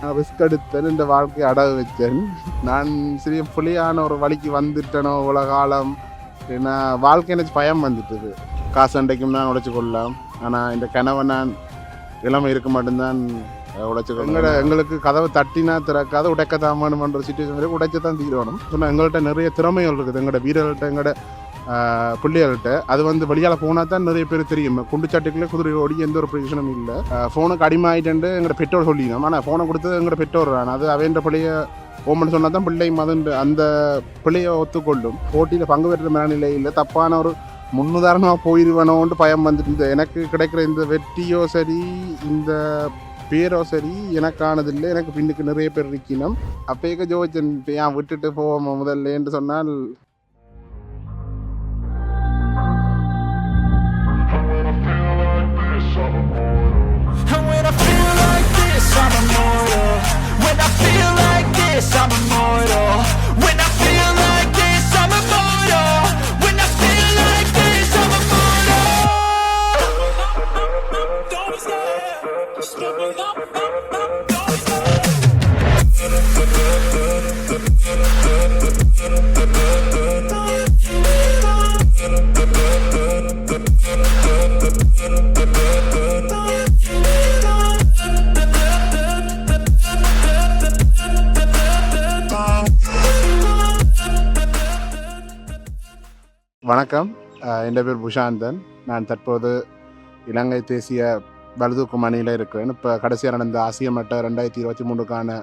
நான் ரிஸ்க் எடுத்தேன் இந்த வாழ்க்கையை அடகு வச்சேன் நான் சிறிய புலியான ஒரு வழிக்கு வந்துட்டேனோ இவ்வளோ காலம் ஏன்னா வாழ்க்கை எனக்கு பயம் வந்துட்டுது. காசு அண்டைக்கும் நான் உழைச்சி கொள்ளலாம். ஆனால் இந்த கனவை நான் இளமை இருக்க மட்டும்தான் உழைச்சி எங்களோட எங்களுக்கு கதவை தட்டினா திறக்காத உடைக்க தாமணுன்ற சுச்சுவேஷன் உடைச்சு தான் தீரணும். சொன்னால் எங்கள்கிட்ட நிறைய திறமைகள் இருக்குது. எங்களோட வீரர்கள்ட்ட எங்களோட பிள்ளைகள்கிட்ட அது வந்து வெளியால் போனால் தான் நிறைய பேர் தெரியும். குண்டுச்சாட்டுக்குள்ளே குதிரை ஓடி எந்த ஒரு பிரயோஜனமும் இல்லை. ஃபோனுக்கு அடிமாயிட்டு எங்களோட பெற்றோர் சொல்லிடணும் ஆனால் ஃபோனை கொடுத்தது எங்களோட பெற்றோர் தான். அது அவைன்ற பிள்ளைய ஓமன் சொன்னால் தான் பிள்ளை மதண்டு அந்த பிள்ளையை ஒத்துக்கொள்ளும். போட்டியில் பங்கு பெற்ற மனநிலையில் தப்பான ஒரு முன்னுதாரணமாக போயிடுவனோன்ட்டு பயம் வந்துட்டு இருந்தது. எனக்கு கிடைக்கிற இந்த வெற்றியோ சரி இந்த பேரோ சரி எனக்கானதில்லை எனக்கு பின்னுக்கு நிறைய பேர் இருக்கணும். அப்பேக்க ஜோதிச்சன் ஏன் விட்டுட்டு போவோம் முதல்லேன்னு சொன்னால் வணக்கம். என் பேர் புஷாந்தன். நான் தற்போது இலங்கை தேசிய பளுதூக்கும் அணியில் இருக்கிறேன். இப்போ கடைசியாக நடந்த ஆசிய மட்ட ரெண்டாயிரத்தி இருபத்தி மூணுக்கான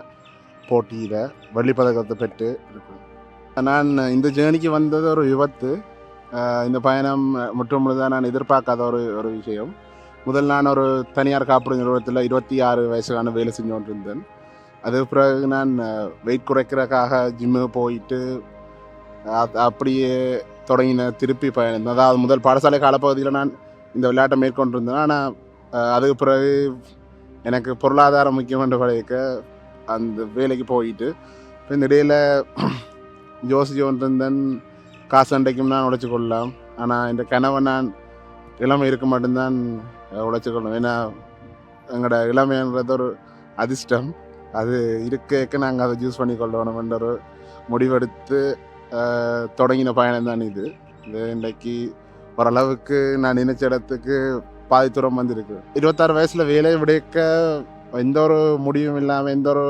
போட்டியில் வெள்ளிப்பதக்கத்தை பெற்று இருக்கேன் நான் இந்த ஜேர்னிக்கு வந்தது ஒரு விபத்து. இந்த பயணம் முற்று முழுதாக நான் எதிர்பார்க்காத ஒரு ஒரு விஷயம். முதல் நான் ஒரு தனியார் காப்பீடு நிறுவனத்தில் இருபத்தி ஆறு வயசுக்கான வேலை செஞ்சு கொண்டிருந்தேன். அதுக்கு பிறகு நான் வெயிட் குறைக்கிறதுக்காக ஜிம்முக்கு போயிட்டு அப்படியே தொடங்கின திருப்பி பயணம். அதாவது முதல் பாடசாலை காலப்பகுதியில் நான் இந்த விளையாட்டை மேற்கொண்டிருந்தேன். ஆனால் அதுக்கு பிறகு எனக்கு பொருளாதாரம் முக்கியம் என்று பழகிக்க அந்த வேலைக்கு போயிட்டு இப்போ இந்த இடையில் யோசிச்சு கொண்டிருந்தேன் காசு அண்டைக்கும் நான் உழைச்சி கொள்ளலாம். ஆனால் இந்த கனவை நான் இளமை இருக்க மட்டும்தான் உழைச்சி கொள்ளணும். ஏன்னா எங்களோட இளமைன்றது ஒரு அதிர்ஷ்டம். அது இருக்க நாங்கள் அதை யூஸ் பண்ணி கொள்ளணும்ன்ற ஒரு முடிவெடுத்து தொடங்கின பயணம் தான் இது. இது இன்றைக்கு ஓரளவுக்கு நான் நினைச்ச இடத்துக்கு பாதி தூரம் வந்திருக்கு. இருபத்தாறு வயசில் வேலையை விடைக்க எந்த ஒரு முடிவும் இல்லாமல் எந்த ஒரு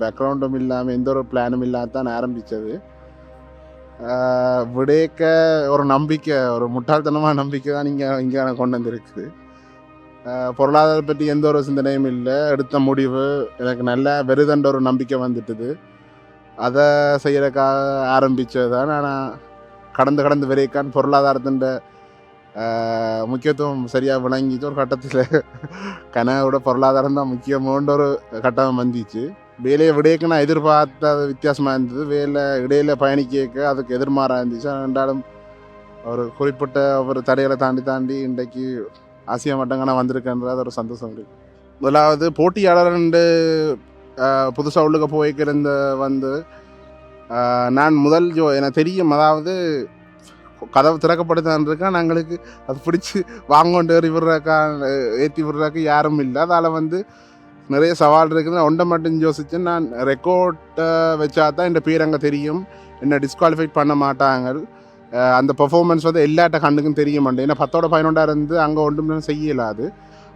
பேக்ரவுண்டும் இல்லாமல் எந்த ஒரு பிளானும் இல்லாமல் தான் ஆரம்பித்தது விடைக்க ஒரு நம்பிக்கை ஒரு முட்டாள்தனமான நம்பிக்கை தான் இங்கே இங்கே கொண்டு வந்திருக்குது. பொருளாதாரம் பற்றி எந்த ஒரு சிந்தனையும் இல்லை. எடுத்த முடிவு எனக்கு நல்ல வெறுதண்ட ஒரு நம்பிக்கை வந்துட்டுது. அதை செய்கிறக்காக ஆரம்பித்தது தான் ஆனால் கடந்து கடந்து வரைக்கான் பொருளாதாரத்தின் முக்கியத்துவம் சரியாக விளங்கிச்சு ஒரு கட்டத்தில் கனவோட பொருளாதாரம் தான் முக்கியமான ஒரு கட்டம் வந்துச்சு. வேலையை விடையக்கு நான் எதிர்பார்த்த வித்தியாசமாக இருந்தது. வேலை இடையில பயணிக்க அதுக்கு எதிர்மாறாக இருந்துச்சு. ரெண்டாலும் ஒரு குறிப்பிட்ட ஒரு தடைகளை தாண்டி தாண்டி இன்றைக்கு ஆசியா மட்டங்க நான் வந்திருக்கேன்றது ஒரு சந்தோஷம் இருக்குது முதலாவது போட்டியாளர் ரெண்டு புதுசாக உள்ளுக்க போய்க்கிருந்த வந்து நான் முதல் ஜோ எனக்கு தெரியும் அதாவது கதவு திறக்கப்படுதான் இருக்கேன் நாங்களுக்கு அது பிடிச்சி வாங்கொண்டு ஏறி விடுறக்கா ஏற்றி விடுறாக்கு யாரும் இல்லை. அதால் வந்து நிறைய சவால் இருக்குது. நான் ஒன்றை மட்டும் யோசிச்சு நான் ரெக்கார்ட்டை வச்சா தான் என் பேர் அங்கே தெரியும். என்னை டிஸ்குவாலிஃபை பண்ண மாட்டாங்க அந்த பெர்ஃபார்மன்ஸ் வந்து எல்லாட்ட கண்ணுக்கும் தெரிய மாட்டேன். ஏன்னா பத்தோட பதினொன்றாக இருந்து அங்கே ஒன்றும் செய்யலாது.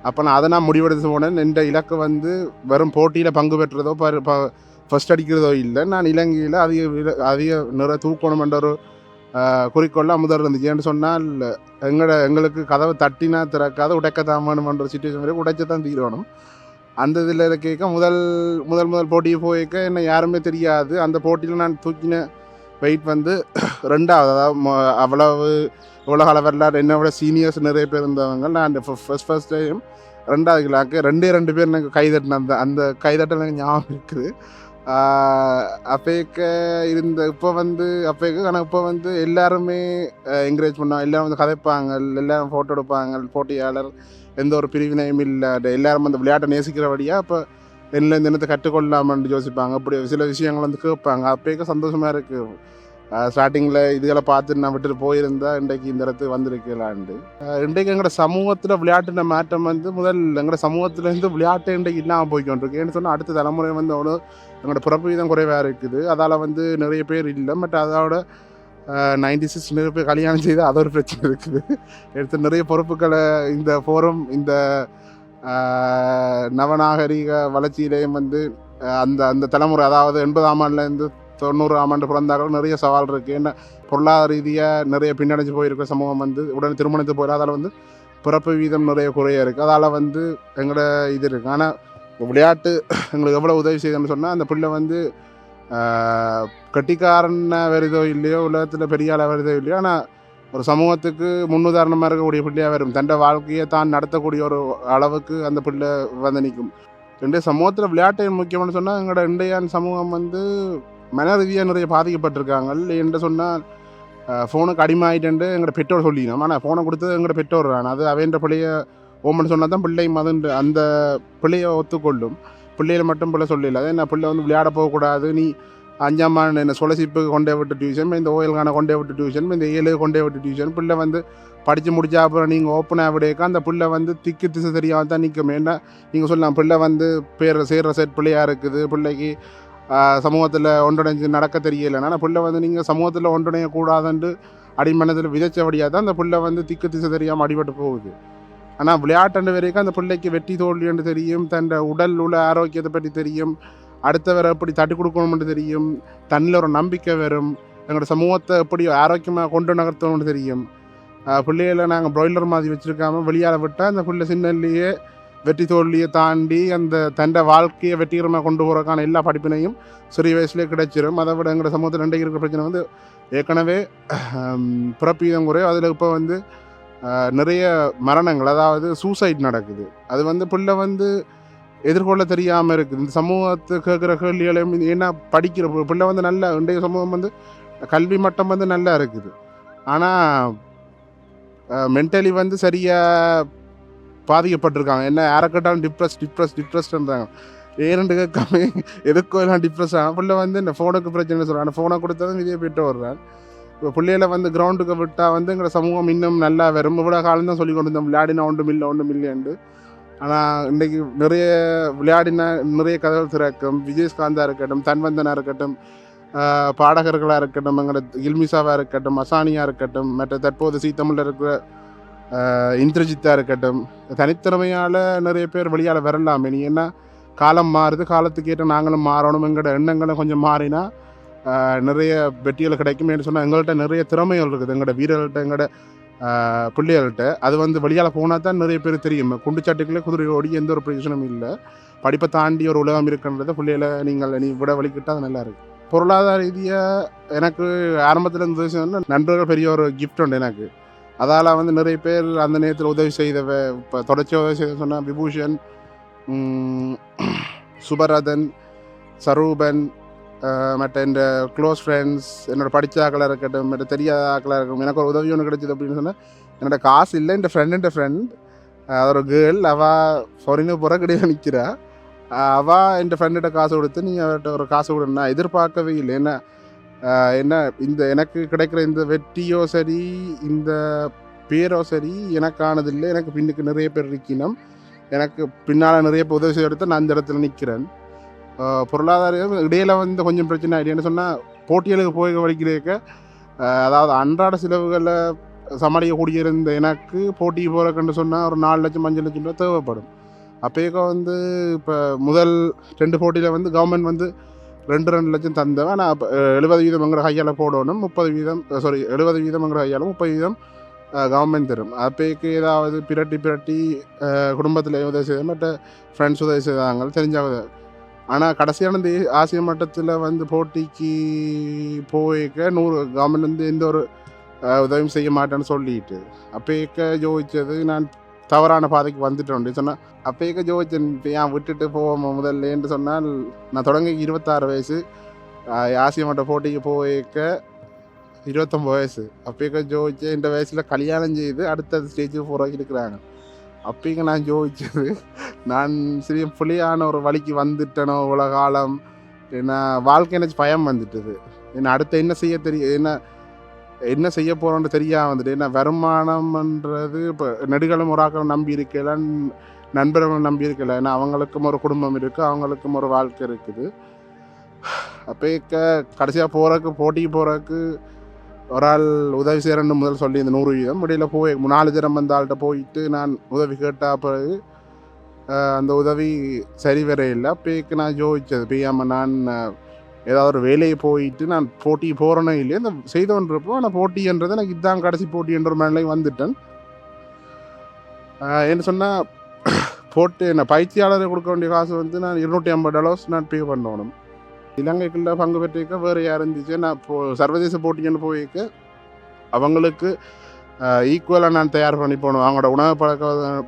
அப்போ நான் அதை நான் முடிவெடுத்து போனேன். இந்த இலக்கு வந்து வெறும் போட்டியில் பங்கு பெற்றதோ ப ஃபர்ஸ்ட் அடிக்கிறதோ இல்லை. நான் இலங்கையில் அதிக வில- அதிக நிற தூக்கணுமென்ற ஒரு குறிக்கோளில் அமுதர் முதல் இருந்துச்சு. ஏன்னு சொன்னால் எங்களோட எங்களுக்கு கதவை தட்டினா திறக்காத உடைக்க சுச்சுவேஷன் வரைக்கும் உடைச்சி தான் தீரணும். அந்த இதில் கேட்க முதல் முதல் முதல் போட்டியை போய்க்க என்ன யாருமே தெரியாது. அந்த போட்டியில் நான் தூக்கின வெயிட் வந்து ரெண்டாவது. அதாவது அவ்வளவு உலக அளவில் என்னை விட சீனியர்ஸ் நிறைய பேர் இருந்தவங்க. நான் அந்த ஃபர்ஸ்ட் ஃபர்ஸ்ட் டைம் ரெண்டாவது கிளாக்கு ரெண்டே ரெண்டு பேர் எனக்கு கைதட்டின அந்த அந்த கைதட்டல் எனக்கு ஞாபகம் இருக்குது. அப்பேக்க இருந்த இப்போ வந்து அப்பேக்கு ஆனால் இப்போ வந்து எல்லாருமே என்கரேஜ் பண்ணோம் எல்லாரும் வந்து கதைப்பாங்க. எல்லாரும் ஃபோட்டோ எடுப்பாங்க. போட்டியாளர் எந்த ஒரு பிரிவினையும் இல்லை. எல்லாரும் அந்த விளையாட்டை நேசிக்கிறபடியாக அப்போ என்ன இந்த இனத்தை கற்றுக்கொள்ளலாமான்னு யோசிப்பாங்க. அப்படி சில விஷயங்கள் வந்து கேட்பாங்க. அப்பேக்க சந்தோஷமாக இருக்குது ஸ்டார்டிங்கில் இதுகளை பார்த்து நான் விட்டுட்டு போயிருந்தா இன்றைக்கு இந்த இடத்துக்கு வந்திருக்கலாண்டு. இன்றைக்கு எங்களோட சமூகத்தில் விளையாட்டுன மாற்றம் வந்து முதல் எங்களோட சமூகத்துலேருந்து விளையாட்டு இன்றைக்கு இல்லாமல் போய்க்கொண்டிருக்கு. ஏன்னு சொன்னால் அடுத்த தலைமுறை வந்து அவ்வளோ எங்களோட பிறப்பு வீதம் குறைவாக இருக்குது. அதால் வந்து நிறைய பேர் இல்லை. பட் அதோட நைன்டி சிக்ஸ் நிறைய பேர் கல்யாணம் செய்து அது ஒரு பிரச்சனை இருக்குது. எடுத்து நிறைய பொறுப்புகளை இந்த ஃபோரம் இந்த நவநாகரிக வளர்ச்சியிலேயும் வந்து அந்த அந்த தலைமுறை அதாவது எண்பதாம் ஆண்டுலேருந்து தொண்ணூறு ஆண்டு பிறந்தார்கள். நிறைய சவால் இருக்குது என்ன பொருளாதார ரீதியாக நிறைய பின்னடைஞ்சு போயிருக்க சமூகம் வந்து உடனே திருமணத்து போயிடும் அதால் வந்து பிறப்பு வீதம் நிறைய குறைய இருக்குது அதால் வந்து எங்களோட இது இருக்குது ஆனால் விளையாட்டு எங்களுக்கு எவ்வளோ உதவி செய்யுதுன்னு சொன்னால் அந்த பிள்ளை வந்து ஆஹ், கட்டிக்காரன வருதோ இல்லையோ உலகத்தில் பெரிய ஆளாக வருதோ இல்லையோ ஆனால் ஒரு சமூகத்துக்கு முன்னுதாரணமாக இருக்கக்கூடிய பிள்ளையாக வரும் தன்னை வாழ்க்கையை தான் நடத்தக்கூடிய ஒரு அளவுக்கு அந்த பிள்ளை வந்து நிற்கும் இன்றைய சமூகத்தில் விளையாட்டு முக்கியம்னு சொன்னால் எங்களோட இன்றைய சமூகம் வந்து மன ரீதியாக நிறைய பாதிக்கப்பட்டிருக்காங்க என்று சொன்னால் ஃபோனுக்கு அடிமாயிட்டு எங்களோட பெற்றோர் சொல்லிடணும் ஆனால் ஃபோனை கொடுத்தது எங்களோட பெற்றோர் தான். அது அவைன்ற பிள்ளைய ஓமன் சொன்னால் தான் பிள்ளை மதன்ற அந்த பிள்ளையை ஒத்துக்கொள்ளும். பிள்ளையில மட்டும் பிள்ளை சொல்லல. அதே நான் பிள்ளை வந்து விளையாட போகக்கூடாது. நீ அஞ்சாம் என்ன சொலசிப்புக்கு கொண்டே விட்டு டியூஷன் இந்த ஓயல்கான கொண்டே விட்டு டியூஷன் இந்த ஏழு கொண்டே விட்டு டியூஷன் பிள்ளை வந்து படித்து முடிச்சா அப்புறம் நீங்கள் ஓப்பன் விடையக்க அந்த பிள்ளை வந்து திக்கு திசை தெரியாமல் தான் நிற்கும் ஏன்னா நீங்கள் சொல்லலாம் பிள்ளை வந்து பேர் சேர்ற செட் பிள்ளையாக இருக்குது. பிள்ளைக்கு சமூகத்தில் ஒன்றிணைஞ்சு நடக்க தெரியலைன்னா அந்த பிள்ளை வந்து நீங்கள் சமூகத்தில் ஒன்றிணையக்கூடாதுன்ட்டு அடிமனத்தில் விதைச்சபடியாக தான் அந்த பிள்ளை வந்து திக்கு திசை தெரியாமல் அடிபட்டு போகுது. ஆனால் விளையாட்டு வரைக்கும் அந்த பிள்ளைக்கு வெற்றி தோல்வின்னு தெரியும் தன் உடல் உள்ள ஆரோக்கியத்தை பற்றி தெரியும் அடுத்தவரை எப்படி தட்டி கொடுக்கணும்னு தெரியும் தன்னில் ஒரு நம்பிக்கை வரும் எங்களோட சமூகத்தை எப்படி ஆரோக்கியமாக கொண்டு நகர்த்தணும்னு தெரியும். பிள்ளைகளை நாங்கள் ப்ராய்லர் மாதிரி வச்சுருக்காம வெளியால் விட்டால் அந்த பிள்ளை சின்னல்லையே வெற்றி தோல்வியை தாண்டி அந்த தன்னை வாழ்க்கையை வெற்றிகரமாக கொண்டு போகிறதுக்கான எல்லா படிப்பினையும் சிறிய வயசுலேயே கிடைச்சிடும் அதை விட எங்களோட சமூகத்தில் ரெண்டு இருக்கிற பிரச்சனை வந்து ஏற்கனவே பிறப்பீதம் குறையும் அதில் இப்போ வந்து நிறைய மரணங்கள் அதாவது சூசைட் நடக்குது. அது வந்து பிள்ளை வந்து எதிர்கொள்ள தெரியாமல் இருக்குது. இந்த சமூகத்தை கேட்குற கேள்விகளையும் ஏன்னா படிக்கிற பிள்ளை வந்து நல்ல இன்றைய சமூகம் வந்து கல்வி மட்டம் வந்து நல்லா இருக்குது. ஆனால் மென்டலி வந்து சரியாக பாதிக்கப்பட்டிருக்காங்க. என்ன யாரை கேட்டாலும் டிப்ரெஸ் டிப்ரெஸ் டிப்ரெஸ்ன்றாங்க ஏன்னு கேட்காம எதுக்கோ எல்லாம் டிப்ரெஸ் ஆகும் பிள்ளை வந்து இந்த ஃபோனுக்கு பிரச்சனை சொல்கிறாங்க ஃபோனை கொடுத்ததும் இதே போயிட்டு வர்றான் இப்போ பிள்ளைகளை வந்து கிரவுண்டுக்கு விட்டால் வந்து எங்களை சமூகம் இன்னும் நல்லா வரும். இவ்வளோ காலம் தான் சொல்லி கொண்டு இருந்தோம் விளையாடினா ஒன்றும் இல்லை ஒன்றும் இல்லையாண்டு ஆனால் இன்றைக்கி நிறைய விளையாடின நிறைய கதவு திறக்கும். விஜயஸ்காந்தா இருக்கட்டும் தன்வந்தனாக இருக்கட்டும் பாடகர்களாக இருக்கட்டும் எங்களோட இல்மிசாவாக இருக்கட்டும் அசானியாக இருக்கட்டும் மற்ற தற்போது சீத்தமிழில் இருக்கிற இந்திரஜித்தாக இருக்கட்டும் தனித்திறமையால் நிறைய பேர் வெளியால் வரலாம். இனி ஏன்னா காலம் மாறுது காலத்துக்கேற்ற நாங்களும் மாறணும் எங்களோட எண்ணங்களும் கொஞ்சம் மாறினா நிறைய வெற்றிகள் கிடைக்கும் என்று சொன்னால் எங்கள்கிட்ட நிறைய திறமைகள் இருக்குது. எங்களோட வீரர்கள்ட்ட எங்களோட பிள்ளைகள்கிட்ட அது வந்து வெளியால் போனால் தான் நிறைய பேர் தெரியும். குண்டுச்சாட்டுக்குள்ளே குதிரை ஓடி எந்த ஒரு பிரயோஜனமும் இல்லை. படிப்பை தாண்டி ஒரு உலகம் இருக்குன்றதை பிள்ளைகளை நீங்கள் நீ விட வலிக்கிட்டால் அது நல்லா பொருளாதார ரீதியாக எனக்கு ஆரம்பத்தில் இருந்த விஷயம் நண்பர்கள் பெரிய ஒரு கிஃப்ட் உண்டு எனக்கு. அதால் வந்து நிறைய பேர் அந்த நேரத்தில் உதவி செய்தவ இப்போ தொடர்ச்சியாக உதவி செய்த சொன்னால் விபூஷன் சுபரதன் சரூபன் மற்ற இந்த க்ளோஸ் ஃப்ரெண்ட்ஸ் என்னோட படித்த ஆக்களாக இருக்கட்டும் மற்ற தெரியாத ஆக்களாக இருக்கட்டும் எனக்கு ஒரு உதவி ஒன்று கிடைச்சிது அப்படின்னு சொன்னால் என்னோட காசு இல்லை இந்த ஃப்ரெண்டுன்ற ஃப்ரெண்ட் அதோட ஒரு கேர்ள் அவள் ஃபாரினு புற கிடையாது நிற்கிறா அவள் என் ஃப்ரெண்ட்ட காசு கொடுத்து நீ அவர்கிட்ட ஒரு காசு கொடுன்னா எதிர்பார்க்கவே இல்லை. ஏன்னா என்ன இந்த எனக்கு கிடைக்கிற இந்த வெற்றியோ சரி இந்த பேரோ சரி எனக்கானதில்லை எனக்கு பின்னுக்கு நிறைய பேர் இருக்கணும் எனக்கு பின்னால் நிறைய பேர் உதவி செய்ய நான் இந்த இடத்துல நிற்கிறேன் பொருளாதாரம் பொருளாதார இடையில வந்து கொஞ்சம் பிரச்சனை ஆகிடுச்சு என்ன சொன்னால் போட்டிகளுக்கு போய் வலிக்கிறேக்க அதாவது அன்றாட செலவுகளை சமாளிக்கக்கூடிய இருந்த எனக்கு போட்டிக்கு போகிறக்குன்னு சொன்னால் ஒரு நாலு லட்சம் அஞ்சு லட்சம் ரூபா தேவைப்படும். அப்போக்க வந்து இப்போ முதல் ரெண்டு போட்டியில் வந்து கவர்மெண்ட் வந்து ரெண்டு ரெண்டு லட்சம் தந்தவன். ஆனால் அப்போ எழுபது வீதம் எங்கிற கையால் போடணும். முப்பது வீதம் சாரி எழுபது வீதம் எங்கிற கையால் முப்பது வீதம் கவர்மெண்ட் தரும். அப்போக்கு ஏதாவது பிரட்டி பிரட்டி குடும்பத்தில் உதவி செய்த மற்ற ஃப்ரெண்ட்ஸ் உதவி செய்தாங்க தெரிஞ்ச உதவி. ஆனால் கடைசியான இந்த ஆசிய மட்டத்தில் வந்து போட்டிக்கு போய்க்க நூறு கவர்மெண்ட் வந்து எந்த ஒரு உதவியும் செய்ய மாட்டேன்னு சொல்லிட்டு. அப்பேக்க ஜோதிச்சது நான் தவறான பாதைக்கு வந்துட்டோம் சொன்னால் அப்பேக்க ஜோதிச்சேன் இப்போ ஏன் விட்டுட்டு போவோம் முதல்லேன்னு சொன்னால் நான் தொடங்க இருபத்தாறு வயசு அஹ், ஆசிய மட்ட போட்டிக்கு போய்க்க இருபத்தொம்பது வயசு. அப்பேக்க ஜோதிச்சு இந்த வயசில் கல்யாணம் செய்து அடுத்த ஸ்டேஜுக்கு போகிறவங்க இருக்கிறாங்க. அப்பேங்க நான் ஜோதிச்சது. நான் சிறிய புலியான ஒரு வழிக்கு வந்துட்டேனோ இவ்வளோ காலம் ஏன்னா வாழ்க்கை எனக்கு பயம் வந்துட்டுது. என்ன அடுத்து என்ன செய்ய தெரியும்? என்ன என்ன செய்ய போகிறோன்னு தெரியாம வந்துட்டு என்ன வருமானம்ன்றது இப்போ நெடுகளும் ஒரு நம்பி இருக்கல நண்பர்கள் நம்பி இருக்கல ஏன்னா அவங்களுக்கும் ஒரு குடும்பம் இருக்குது அவங்களுக்கும் ஒரு வாழ்க்கை இருக்குது. அப்போ க கடைசியாக போகிறக்கு போட்டிக்கு போகிறக்கு ஒரு ஆள் உதவி செய்கிறேன்னு முதல் சொல்லி இந்த நூறு வீதம் முடியல போய் நாலு தினம் வந்த ஆள்கிட்ட போயிட்டு நான் உதவி கேட்டால் பிறகு அந்த உதவி சரி வர இல்லை அப்போக்கு நான் யோசித்தது பியாம நான் ஏதாவது ஒரு வேலையை போயிட்டு நான் போட்டி போகிறேனே இல்லையே இந்த செய்தோன்றப்போ நான் போட்டின்றது எனக்கு இதுதான் கடைசி போட்டின்ற ஒரு மேலே வந்துட்டேன். என்ன சொன்னால் போட்டு என்ன பயிற்சியாளர் கொடுக்க வேண்டிய காசு வந்து நான் இருநூற்றி ஐம்பது டாலர்ஸ் நான் பே பண்ணணும். இலங்கைக்குள்ள பங்கு பெற்றிருக்க வேறு யார் இருந்துச்சு? நான் இப்போ சர்வதேச போட்டிக்குன்னு போயிருக்க அவங்களுக்கு ஈக்குவலாக நான் தயார் பண்ணி போகணும். அவங்களோட உணவு பழக்க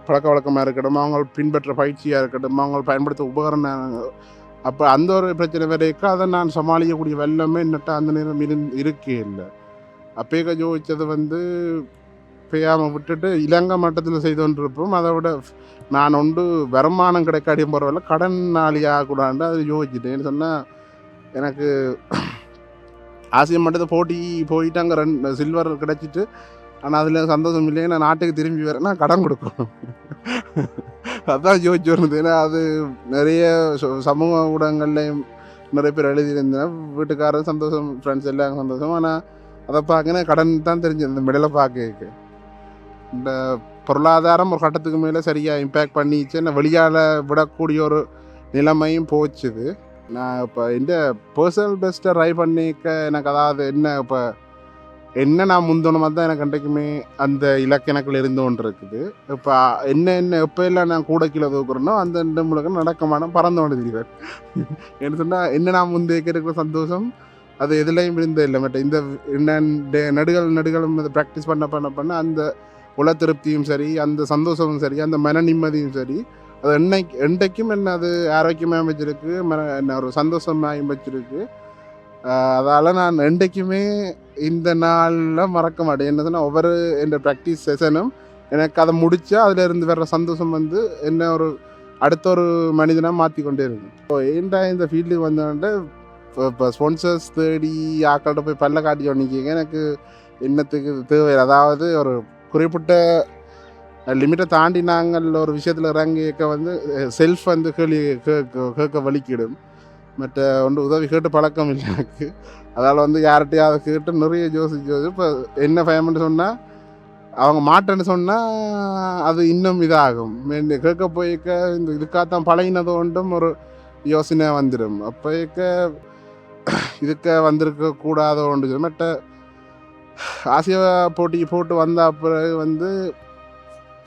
பழக்க வழக்கமாக இருக்கட்டும் அவங்க பின்பற்ற பயிற்சியாக இருக்கட்டும் அவங்க பயன்படுத்த உபகரணங்கள் அப்போ அந்த ஒரு பிரச்சனை வரைக்கும் அதை நான் சமாளிக்கக்கூடிய வெள்ளமே என்னட்ட அந்த நேரம் இருந் இருக்கே இல்லை. அப்பேக்க ஜோதிச்சது வந்து பெய்யாமல் விட்டுட்டு இலங்கை மட்டத்தில் செய்து கொண்டிருப்போம். அதை விட நான் ஒன்று வருமானம் கிடைக்காடி போகிறவரில் கடன் நாளி ஆகக்கூடாது அது யோசிச்சுட்டேன்னு சொன்னால் எனக்கு ஆசிய மட்டத்தை போட்டி போயிட்டு அங்கே ரெண்டு சில்வர் கிடச்சிட்டு ஆனால் அதில் சந்தோஷம் இல்லையே நான் நாட்டுக்கு திரும்பி வரேன்னா கடன் கொடுக்கணும். அதான் யோசிச்சு வருது ஏன்னா அது நிறைய சமூக ஊடகங்கள்லையும் நிறைய பேர் எழுதியிருந்தேன். வீட்டுக்காரர் சந்தோஷம் ஃப்ரெண்ட்ஸ் எல்லாம் சந்தோஷம். ஆனால் அதை பார்க்கணும் கடன் தான் தெரிஞ்சது இந்த மெடலை பார்க்க இந்த பொருளாதாரம் ஒரு கட்டத்துக்கு மேலே சரியாக இம்பேக்ட் பண்ணிச்சு. என்ன வெளியால் விடக்கூடிய ஒரு நிலைமையும் போச்சுது. நான் இப்போ இந்த பர்சனல் பெஸ்ட்டை ட்ரை பண்ணிக்க எனக்கு அதாவது என்ன இப்போ என்ன நான் முந்தணுமா தான் எனக்கு அன்றைக்குமே அந்த இலக்கணக்கில் இருந்து ஒன்று இருக்குது இப்போ என்ன என்ன எப்போ எல்லாம் நான் கூட கீழே தூக்குறேனோ அந்த ரெண்டு முழுக்க நடக்கமான பறந்து கொண்டு என்ன சொன்னால் என்ன நான் முந்தைய இருக்கிற சந்தோஷம்? அது எதுலேயும் இருந்தே இல்லை. மற்ற இந்த என்ன நடுகள் நடுகளும் அதை ப்ராக்டிஸ் பண்ண பண்ண பண்ண அந்த உல திருப்தியும் சரி அந்த சந்தோஷமும் சரி அந்த மன நிம்மதியும் சரி அது என்னைக்கு என்றைக்கும் என்ன அது ஆரோக்கியமாக வச்சிருக்கு மன என்ன ஒரு சந்தோஷமாக வச்சிருக்கு அதால் நான் என்றைக்குமே இந்த நாளில் மறக்க மாட்டேன். என்ன சொன்னால் ஒவ்வொரு என்ற ப்ராக்டிஸ் செஷனும் எனக்கு அதை முடித்தா அதில் இருந்து வர்ற சந்தோஷம் வந்து என்ன ஒரு அடுத்த ஒரு மனிதனாக மாற்றி கொண்டே இருக்கும். இப்போ ஏன்டா இந்த ஃபீல்டுக்கு வந்தோன்ட்டு இப்போ இப்போ ஸ்பான்சர்ஸ் தேடி ஆக்கள்கிட்ட போய் பல்ல காட்டி ஒன்றிக்கிங்க எனக்கு என்னத்துக்கு தேவை அதாவது ஒரு குறிப்பிட்ட லிமிட்டை தாண்டி நாங்கள் ஒரு விஷயத்தில் இறங்கிக்க வந்து செல்ஃப் வந்து கேள்வி கேட்க கேட்க வலிக்கிடும். மற்ற ஒன்று உதவி கேட்டு பழக்கம் இல்லை எனக்கு. அதால் வந்து யார்கிட்டையாவது கேட்டு நிறைய யோசிச்சு யோசிச்சு இப்போ என்ன பயம்னு சொன்னால் அவங்க மாட்டேன்னு சொன்னால் அது இன்னும் இதாகும். கேட்க போய்க்க இந்த இதுக்காகத்தான் பழகினது ஒன்றும் ஒரு யோசனை வந்துடும் அப்போக்க இதுக்க வந்திருக்க கூடாத ஒன்று மற்ற ஆசிய போட்டிக்கு போட்டு வந்த பிறகு வந்து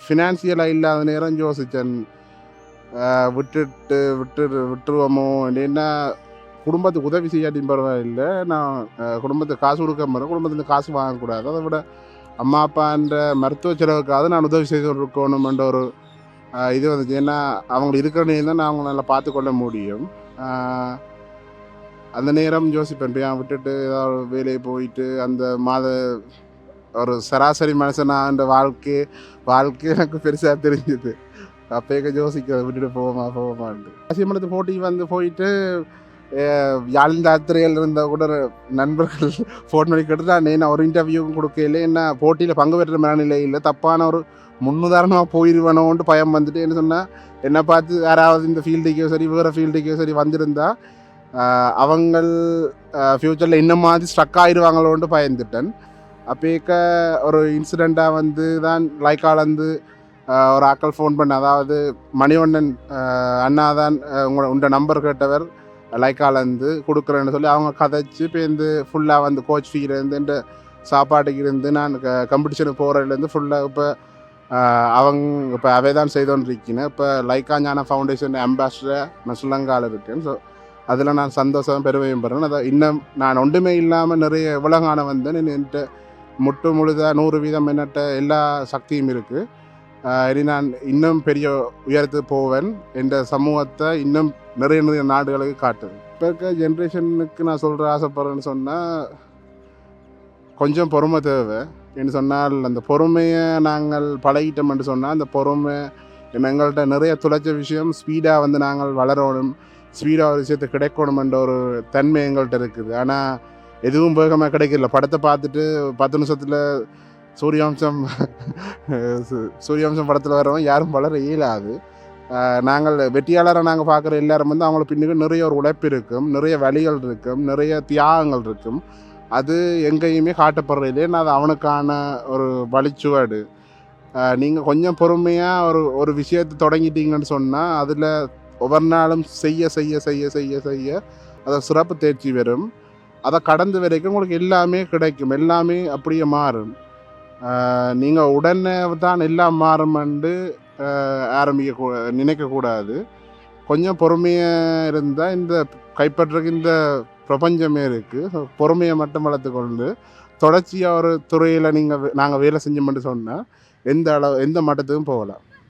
ஃபினான்சியலாக இல்லாத நேரம் யோசித்தேன் விட்டுட்டு விட்டு விட்டுருவோமோ? இல்லைன்னா குடும்பத்துக்கு உதவி செய்யாட்டியும் பரவாயில்லை. நான் குடும்பத்துக்கு காசு கொடுக்க மாட்டேன் குடும்பத்துக்கு காசு வாங்கக்கூடாது. அதை விட அம்மா அப்பான்ற மருத்துவ செலவுக்காவது நான் உதவி செய்து இருக்கணுமென்ற ஒரு இது வந்துச்சு. ஏன்னா அவங்க இருக்கிற நேரம் தான் நான் அவங்களை நல்லா பார்த்துக்கொள்ள முடியும். அந்த நேரம் யோசிப்பேன். போய் விட்டுட்டு ஏதாவது வேலையை போயிட்டு அந்த மாத ஒரு சராசரி மனுஷனான்ற வாழ்க்கை வாழ்க்கை எனக்கு பெருசாக தெரிஞ்சுது. அப்பேக்க ஜோசிக்க விட்டுட்டு போவோமா போவோமான்ட்டு. ஆசியமனத்து போட்டி வந்து போயிட்டு யாழின் யாத்திரையில் இருந்த கூட நண்பர்கள் ஃபோன் பண்ணி கேட்டு நான் ஒரு இன்டர்வியூவும் கொடுக்கல என்ன போட்டியில் பங்கு பெற்ற மனநிலையில் தப்பான ஒரு முன்னுதாரணமாக போயிடுவேனோன்ட்டு பயம் வந்துட்டு என்ன சொன்னால் என்னை பார்த்து யாராவது இந்த ஃபீல்டுக்கோ சரி வேறு ஃபீல்டுக்கோ சரி வந்திருந்தா அவங்கள் ஃப்யூச்சரில் என்ன மாதிரி ஸ்ட்ரக் ஆயிடுவாங்களோன்ட்டு பயந்துட்டேன். அப்பேக்க ஒரு இன்சிடெண்ட்டாக வந்து தான் லைக்காலேருந்து ஒரு ஆக்கள் ஃபோன் பண்ண. அதாவது மணிவண்ணன் அண்ணாதான் அண்ணா தான் உங்களோட உண்ட நம்பர் கேட்டவர் லைக்காலேருந்து கொடுக்குறேன்னு சொல்லி அவங்க கதைச்சு இப்போ ஃபுல்லாக வந்து கோச் ஃபீலேருந்து இந்த சாப்பாட்டுக்கு இருந்து நான் காம்படிஷனுக்கு போகிறதுலேருந்து ஃபுல்லாக இப்போ அவங்க இப்போ அவை தான் செய்தோன்றிருக்கேன் இப்போ லைக்கா ஞான ஃபவுண்டேஷன் அம்பாசிடர் நான் ஸ்ரீலங்காவில் இருக்கேன். ஸோ அதில் நான் சந்தோஷம் பெருமையும் பெறேன். அதை இன்னும் நான் ஒன்றுமே இல்லாமல் நிறைய உலகான வந்தேன். என்கிட்ட முட்டு முழுதாக நூறு வீதம் என்னட்ட எல்லா சக்தியும் இருக்குது இனி நான் இன்னும் பெரிய உயரத்துக்கு போவேன் என்ற சமூகத்தை இன்னும் நிறைய நிறைய நாடுகளுக்கு காட்டுவேன். இப்போ இருக்க ஜென்ரேஷனுக்கு நான் சொல்கிற ஆசைப்படுறேன்னு சொன்னால் கொஞ்சம் பொறுமை தேவை. என்று சொன்னால் அந்த பொறுமையை நாங்கள் பழகிட்டோம்னு சொன்னால் அந்த பொறுமை எங்கள்கிட்ட நிறைய துளைச்ச விஷயம் ஸ்பீடாக வந்து நாங்கள் வளரணும் ஸ்பீடாக ஒரு விஷயத்தை கிடைக்கணுமென்ற ஒரு தன்மை எங்கள்கிட்ட இருக்குது. ஆனால் எதுவும் வேகமாக கிடைக்கல. படத்தை பார்த்துட்டு பத்து நிமிஷத்தில் சூரியவம்சம் சூரியவம்சம் படத்தில் வரவன் யாரும் வளர இயலாது. நாங்கள் வெற்றியாளரை நாங்கள் பார்க்குற எல்லாரும் வந்து அவங்கள பின்னுக்கு நிறைய ஒரு உழைப்பு இருக்கும் நிறைய வழிகள் இருக்கும் நிறைய தியாகங்கள் இருக்கும். அது எங்கேயுமே காட்டப்படுறது நான் அது அவனுக்கான ஒரு வழிச்சுவாடு. நீங்கள் கொஞ்சம் பொறுமையாக ஒரு ஒரு விஷயத்தை தொடங்கிட்டீங்கன்னு சொன்னால் அதில் ஒவ்வொரு நாளும் செய்ய செய்ய செய்ய செய்ய செய்ய அதை சிறப்பு தேர்ச்சி வரும் அதை கடந்து வரைக்கும் உங்களுக்கு எல்லாமே கிடைக்கும். எல்லாமே அப்படியே மாறும். நீங்கள் உடனே தான் எல்லாம் மாறுமென்று ஆரம்பிக்க கூ நினைக்கக்கூடாது கொஞ்சம் பொறுமையாக இருந்தால் இந்த கைப்பற்றுறதுக்கு இந்த பிரபஞ்சமே இருக்குது பொறுமையை மட்டும் வளர்த்து கொண்டு தொடர்ச்சியாக ஒரு துறையில் நீங்கள் நாங்கள் வேலை செஞ்சோம்னு சொன்னால் எந்த அளவு எந்த மட்டத்துக்கும் போகலாம்.